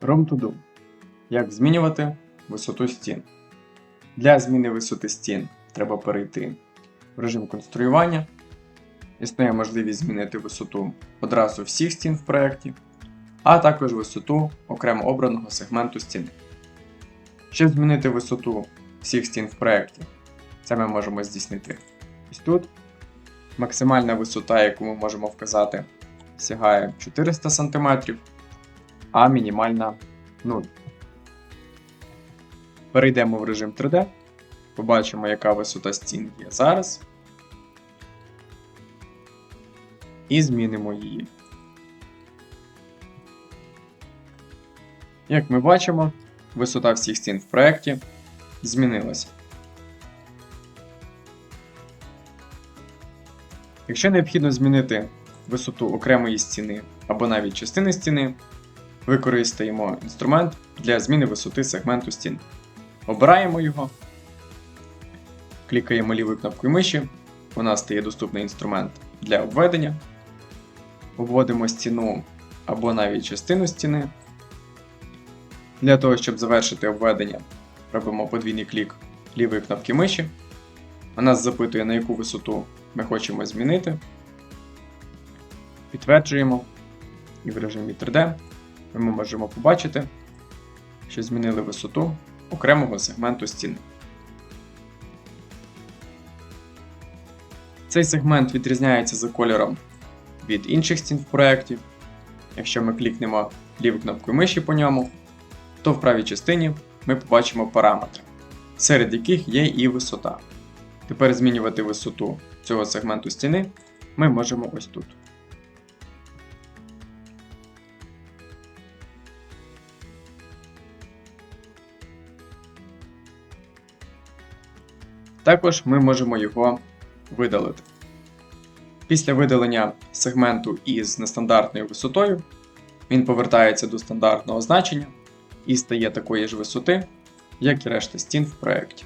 Room to do. Як змінювати висоту стін. Для зміни висоти стін треба перейти в режим конструювання. Існує можливість змінити висоту одразу всіх стін в проєкті, а також висоту окремо обраного сегменту стіни. Щоб змінити висоту всіх стін в проєкті, це ми можемо здійснити ось тут. Максимальна висота, яку ми можемо вказати, сягає 400 см, а мінімальна 0. Перейдемо в режим 3D, побачимо, яка висота стін є зараз. І змінимо її. Як ми бачимо, висота всіх стін в проєкті змінилася. Якщо необхідно змінити висоту окремої стіни або навіть частини стіни, використаємо інструмент для зміни висоти сегменту стін. Обираємо його, клікаємо лівою кнопкою миші. У нас стає доступний інструмент для обведення. Обводимо стіну або навіть частину стіни. Для того, щоб завершити обведення, робимо подвійний клік лівої кнопки миші. Вона нас запитує, на яку висоту ми хочемо змінити. Підтверджуємо. І в режимі 3D ми можемо побачити, що змінили висоту окремого сегменту стіни. Цей сегмент відрізняється за кольором від інших стін в проєкті. Якщо ми клікнемо лівою кнопкою миші по ньому, то в правій частині ми побачимо параметри, серед яких є і висота. Тепер змінювати висоту цього сегменту стіни ми можемо ось тут. Також ми можемо його видалити. Після видалення сегменту із нестандартною висотою він повертається до стандартного значення і стає такої ж висоти, як і решта стін в проєкті.